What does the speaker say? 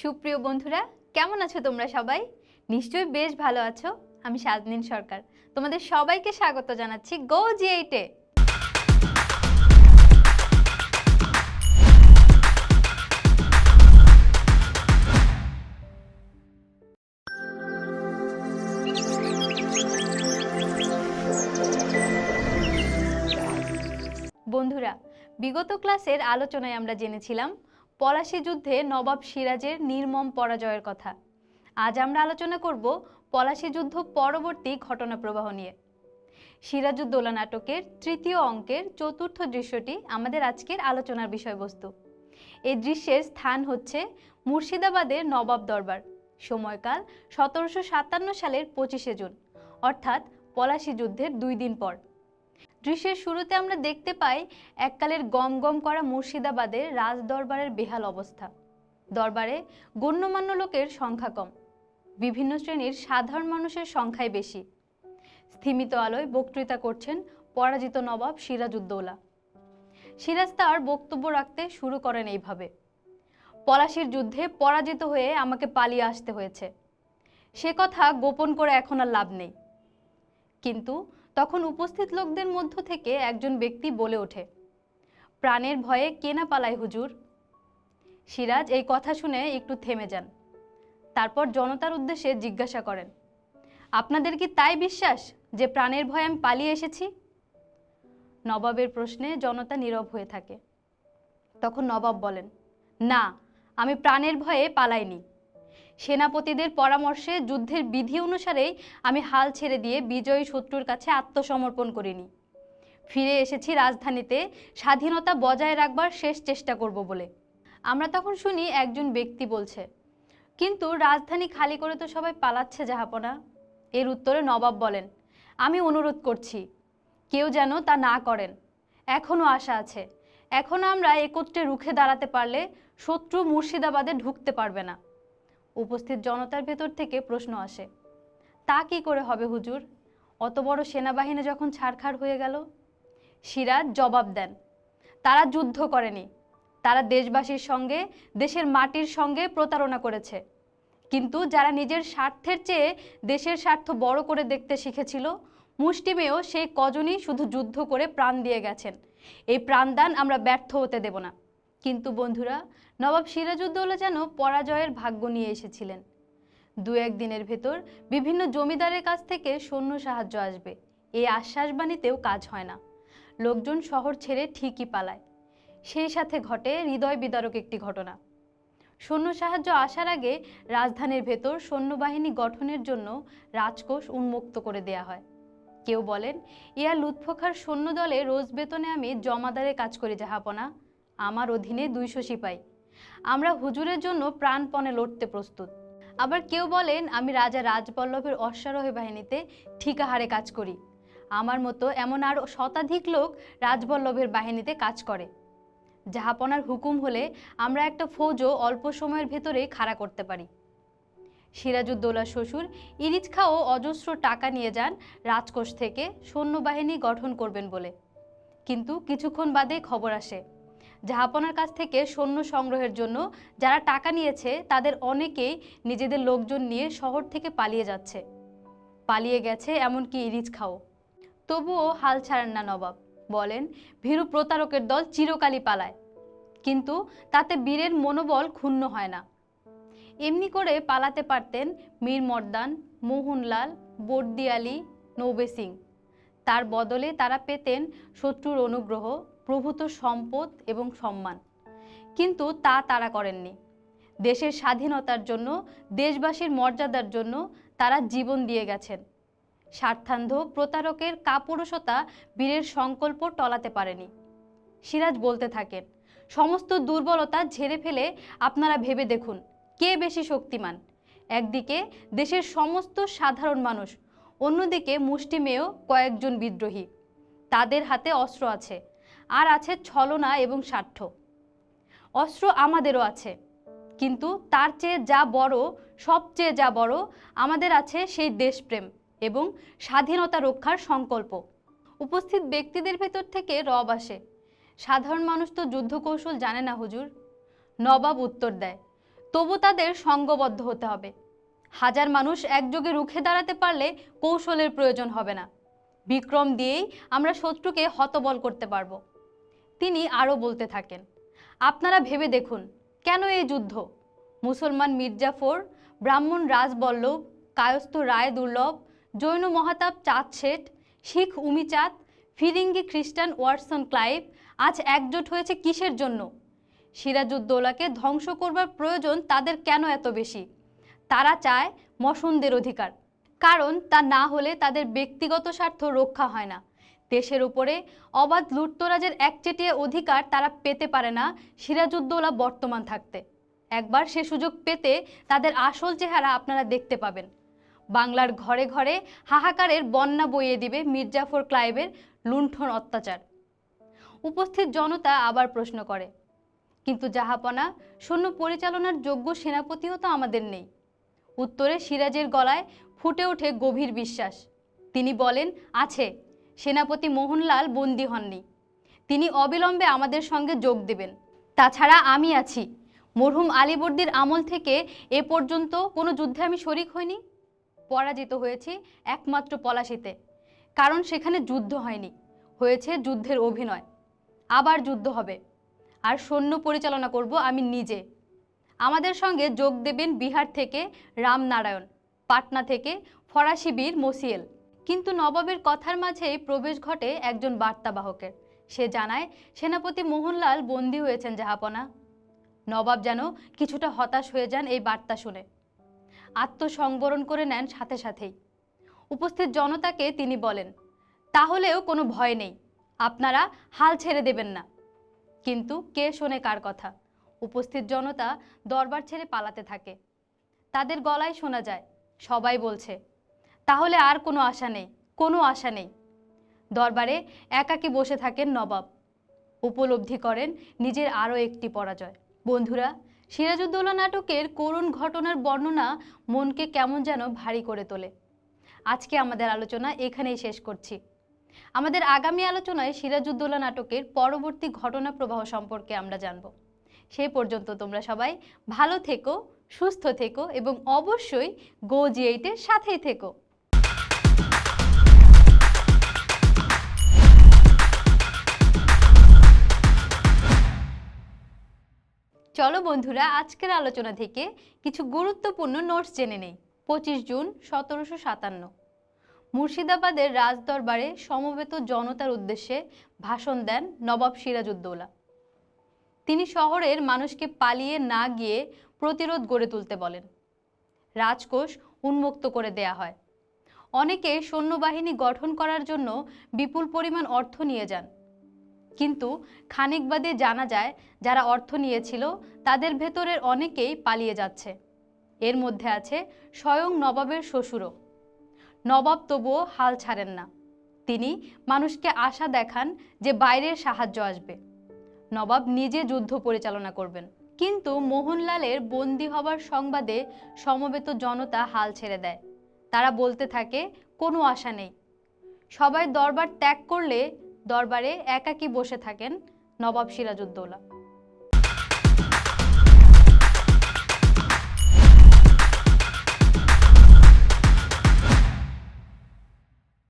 সুপ্রিয় বন্ধুরা, কেমন আছো তোমরা সবাই? নিশ্চয়ই বেশ ভালো আছো। আমি সাজনিন সরকার। তোমাদের সবাইকে স্বাগত জানাচ্ছি গো জি এইটে বন্ধুরা, বিগত ক্লাসের আলোচনায় আমরা জেনেছিলাম পলাশী যুদ্ধে নবাব সিরাজের নির্মম পরাজয়ের কথা। আজ আমরা আলোচনা করব পলাশী যুদ্ধ পরবর্তী ঘটনা প্রবাহ নিয়ে। সিরাজউদ্দৌলা নাটকের তৃতীয় অঙ্কের চতুর্থ দৃশ্যটি আমাদের আজকের আলোচনার বিষয়বস্তু। এই দৃশ্যের স্থান হচ্ছে মুর্শিদাবাদের নবাব দরবার, সময়কাল সতেরোশো সাতান্ন সালের পঁচিশে জুন, অর্থাৎ পলাশী যুদ্ধের দুই দিন পর। দৃশ্যের শুরুতে আমরা দেখতে পাই এককালের গম গম করা মুর্শিদাবাদের রাজ দরবারের বেহাল অবস্থা। দরবারে গণ্যমান্য লোকের সংখ্যা কম। বিভিন্ন শ্রেণির সাধারণ মানুষের সংখ্যাই বেশি। স্থিমিত আলোয় বক্তৃতা করছেন পরাজিত নবাব সিরাজউদ্দৌলা। সিরাজ তার বক্তব্য রাখতে শুরু করেন এইভাবে, পলাশির যুদ্ধে পরাজিত হয়ে আমাকে পালিয়ে আসতে হয়েছে। সে কথা গোপন করে এখন আর লাভ নেই। কিন্তু তখন উপস্থিত লোকদের মধ্য থেকে একজন ব্যক্তি বলে ওঠে, প্রাণের ভয়ে কেনা পালায় হুজুর? সিরাজ এই কথা শুনে একটু থেমে যান। তারপর জনতার উদ্দেশ্যে জিজ্ঞাসা করেন, আপনাদের কি তাই বিশ্বাস যে প্রাণের ভয়ে আমি পালিয়ে এসেছি? নবাবের প্রশ্নে জনতা নীরব হয়ে থাকে। তখন নবাব বলেন, না, আমি প্রাণের ভয়ে পালাইনি। সেনাপতিদের পরামর্শে যুদ্ধের বিধি অনুসারেই আমি হাল ছেড়ে দিয়ে বিজয়ী শত্রুর কাছে আত্মসমর্পণ করিনি। ফিরে এসেছি রাজধানীতে, স্বাধীনতা বজায় রাখবার শেষ চেষ্টা করব বলে। আমরা তখন শুনি একজন ব্যক্তি বলছে, কিন্তু রাজধানী খালি করে তো সবাই পালাচ্ছে জাহাপনা? এর উত্তরে নবাব বলেন, আমি অনুরোধ করছি, কেউ যেন তা না করেন। এখনও আশা আছে। এখন আমরা একত্রে রুখে দাঁড়াতে পারলে শত্রু মুর্শিদাবাদে ঢুকতে পারবে না। উপস্থিত জনতার ভেতর থেকে প্রশ্ন আসে, তা কি করে হবে হুজুর? অত বড় সেনাবাহিনী যখন ছাড়খাড় হয়ে গেল? সিরাজ জবাব দেন, তারা যুদ্ধ করেনি। তারা দেশবাসীর সঙ্গে, দেশের মাটির সঙ্গে প্রতারণা করেছে। কিন্তু যারা নিজের স্বার্থের চেয়ে দেশের স্বার্থ বড় করে দেখতে শিখেছিল, মুষ্টিমেয় সেই কজনই শুধু যুদ্ধ করে প্রাণ দিয়ে গেছেন। এই প্রাণদান আমরা ব্যর্থ হতে দেব না। কিন্তু বন্ধুরা, নবাব সিরাজউদ্দৌলা যেন পরাজয়ের ভাগ্য নিয়ে এসেছিলেন। দু এক দিনের ভেতর বিভিন্ন জমিদারের কাছ থেকে সৈন্য সাহায্য আসবে। এই আশ্বাসবাণীতেও কাজ হয় না। লোকজন শহর ছেড়ে ঠিকই পালায়। সেই সাথে ঘটে হৃদয় বিদারক একটি ঘটনা। সৈন্য সাহায্য আসার আগে রাজধানীর ভেতর সৈন্যবাহিনী গঠনের জন্য রাজকোষ উন্মুক্ত করে দেয়া হয়। কেউ বলেন, ইয়া লুৎফখার সৈন্য দলে রোজ বেতনে আমি জমাদারে কাজ করি জাহাপনা আমার অধীনে দুইশো সিপাই। আমরা হুজুরের জন্য প্রাণপণে লড়তে প্রস্তুত। আবার কেউ বলেন, আমি রাজা রাজবল্লভের অশ্বারোহী বাহিনীতে ঠিকাহারে কাজ করি। আমার মতো এমন আরও শতাধিক লোক রাজবল্লভের বাহিনীতে কাজ করে। জাহাপনার হুকুম হলে আমরা একটা ফৌজও অল্প সময়ের ভেতরেই খাড়া করতে পারি। সিরাজউদ্দৌলার শ্বশুর ইরিজ খাও অজস্র টাকা নিয়ে যান রাজকোষ থেকে সৈন্যবাহিনী গঠন করবেন বলে। কিন্তু কিছুক্ষণ বাদে খবর আসে। জাহাপনার কাছ থেকে সৈন্য সংগ্রহের জন্য যারা টাকা নিয়েছে, তাদের অনেকেই নিজেদের লোকজন নিয়ে শহর থেকে পালিয়ে যাচ্ছে। পালিয়ে গেছে এমনকি ইরিজ খাও। তবুও হাল ছাড়েন না নবাব। বলেন, ভীরু প্রতারকের দল চিরকালই পালায়। কিন্তু তাতে বীরের মনোবল ক্ষুণ্ণ হয় না। এমনি করে পালাতে পারতেন মীর মর্দান, মোহনলাল, বর্দিয়ালি, নৌবে সিং। তার বদলে তারা পেতেন শত্রুর অনুগ্রহ প্রভূত সম্পদ এবং সম্মান। কিন্তু তা তারা করেননি। দেশের স্বাধীনতার জন্য, দেশবাসীর মর্যাদার জন্য তারা জীবন দিয়ে গেছেন। স্বার্থান্ধ প্রতারকের কাপুরুষতা বীরের সংকল্প টলাতে পারেনি। সিরাজ বলতে থাকেন, সমস্ত দুর্বলতা ঝেড়ে ফেলে আপনারা ভেবে দেখুন, কে বেশি শক্তিমান? একদিকে দেশের সমস্ত সাধারণ মানুষ, অন্যদিকে মুষ্টিমেয় কয়েকজন বিদ্রোহী। তাদের হাতে অস্ত্র আছে আর আছে ছলনা এবং স্বার্থ অস্ত্র আমাদেরও আছে, কিন্তু তার চেয়ে যা বড়, সবচেয়ে যা বড়, আমাদের আছে সেই দেশপ্রেম এবং স্বাধীনতা রক্ষার সংকল্প। উপস্থিত ব্যক্তিদের ভেতর থেকে রব আসে। সাধারণ মানুষ তো যুদ্ধ কৌশল জানে না হুজুর। নবাব উত্তর দেয়, তবু তাদের সঙ্গবদ্ধ হতে হবে। হাজার মানুষ একযোগে রুখে দাঁড়াতে পারলে কৌশলের প্রয়োজন হবে না। বিক্রম দিয়েই আমরা শত্রুকে হতবল করতে পারব। তিনি আরও বলতে থাকেন, আপনারা ভেবে দেখুন, কেন এই যুদ্ধ? মুসলমান মির্জাফর, ব্রাহ্মণ রাজবল্লভ, কায়স্থ রায় দুর্লভ জৈন মহাতাপ চাঁদ শেঠ, শিখ উমিচাঁদ, ফিরিঙ্গি খ্রিস্টান ওয়াটসন ক্লাইভ আজ একজোট হয়েছে কিসের জন্য? সিরাজউদ্দৌলাকে ধ্বংস করবার প্রয়োজন তাদের কেন এত বেশি? তারা চায় মসনদের অধিকার, কারণ তা না হলে তাদের ব্যক্তিগত স্বার্থ রক্ষা হয় না। দেশের উপরে অবাধ লুটতরাজের একচেটিয়া অধিকার তারা পেতে পারে না, সিরাজউদ্দৌলা বর্তমান থাকতে। একবার সে সুযোগ পেতে তাদের আসল চেহারা আপনারা দেখতে পাবেন। বাংলার ঘরে ঘরে হাহাকারের বন্যা বইয়ে দিবে মির্জাফর ক্লাইবের লুণ্ঠন অত্যাচার। উপস্থিত জনতা আবার প্রশ্ন করে, কিন্তু জাহাপনা, সৈন্য পরিচালনার যোগ্য সেনাপতিও তো আমাদের নেই। উত্তরে সিরাজের গলায় ফুটে ওঠে গভীর বিশ্বাস। তিনি বলেন, আছে সেনাপতি মোহনলাল বন্দী হননি। তিনি অবিলম্বে আমাদের সঙ্গে যোগ দেবেন। তাছাড়া আমি আছি। মরহুম আলীবর্দীর আমল থেকে এ পর্যন্ত কোনো যুদ্ধে আমি শরিক হইনি। পরাজিত হয়েছি একমাত্র পলাশিতে। কারণ সেখানে যুদ্ধ হয়নি। হয়েছে যুদ্ধের অভিনয়। আবার যুদ্ধ হবে। আর সৈন্য পরিচালনা করব আমি নিজে। আমাদের সঙ্গে যোগ দেবেন বিহার থেকে রামনারায়ণ, পাটনা থেকে ফরাসি বীর মসিয়েল। কিন্তু নবাবের কথার মাঝেই প্রবেশ ঘটে একজন বার্তাবাহকের। সে জানায়, সেনাপতি মোহনলাল বন্দী হয়েছেন জাহাপনা। নবাব যেন কিছুটা হতাশ হয়ে যান এই বার্তা শুনে। আত্মসংবরণ করে নেন সাথে সাথেই। উপস্থিত জনতাকে তিনি বলেন, তাহলেও কোনো ভয় নেই। আপনারা হাল ছেড়ে দেবেন না। কিন্তু কে শোনে কার কথা? উপস্থিত জনতা দরবার ছেড়ে পালাতে থাকে। তাদের গলায় শোনা যায়, সবাই বলছে তাহলে আর কোনো আশা নেই, কোনো আশা নেই। দরবারে একাকী বসে থাকেন নবাব। উপলব্ধি করেন নিজের আরও একটি পরাজয়। বন্ধুরা, সিরাজউদ্দৌলা নাটকের করুণ ঘটনার বর্ণনা মনকে কেমন যেন ভারী করে তোলে। আজকে আমাদের আলোচনা এখানেই শেষ করছি। আমাদের আগামী আলোচনায় সিরাজউদ্দৌলা নাটকের পরবর্তী ঘটনা প্রবাহ সম্পর্কে আমরা জানব। সেই পর্যন্ত তোমরা সবাই ভালো থেকো, সুস্থ থেকো এবং অবশ্যই গো জি এইটের সাথেই থেকো। চলো বন্ধুরা, আজকের আলোচনা থেকে কিছু গুরুত্বপূর্ণ নোটস জেনে নেই। পঁচিশ জুন সতেরোশো সাতান্ন। মুর্শিদাবাদের রাজদরবারে সমবেত জনতার উদ্দেশ্যে ভাষণ দেন নবাব সিরাজউদ্দৌলা। তিনি শহরের মানুষকে পালিয়ে না গিয়ে প্রতিরোধ গড়ে তুলতে বলেন। রাজকোষ উন্মুক্ত করে দেয়া হয়। অনেকে সৈন্যবাহিনী গঠন করার জন্য বিপুল পরিমাণ অর্থ নিয়ে যান। কিন্তু খানিক বাদে জানা যায়, যারা অর্থ নিয়েছিল, তাদের ভেতরের অনেকেই পালিয়ে যাচ্ছে। এর মধ্যে আছে স্বয়ং নবাবের শ্বশুরও। নবাব তবুও হাল ছাড়েন না। তিনি মানুষকে আশা দেখান যে বাইরের সাহায্য আসবে। নবাব নিজে যুদ্ধ পরিচালনা করবেন। কিন্তু মোহনলালের বন্দি হবার সংবাদে সমবেত জনতা হাল ছেড়ে দেয়। তারা বলতে থাকে, কোনো আশা নেই। সবাই দরবার ত্যাগ করলে দরবারে একাকী বসে থাকেন নবাব সিরাজউদ্দৌলা।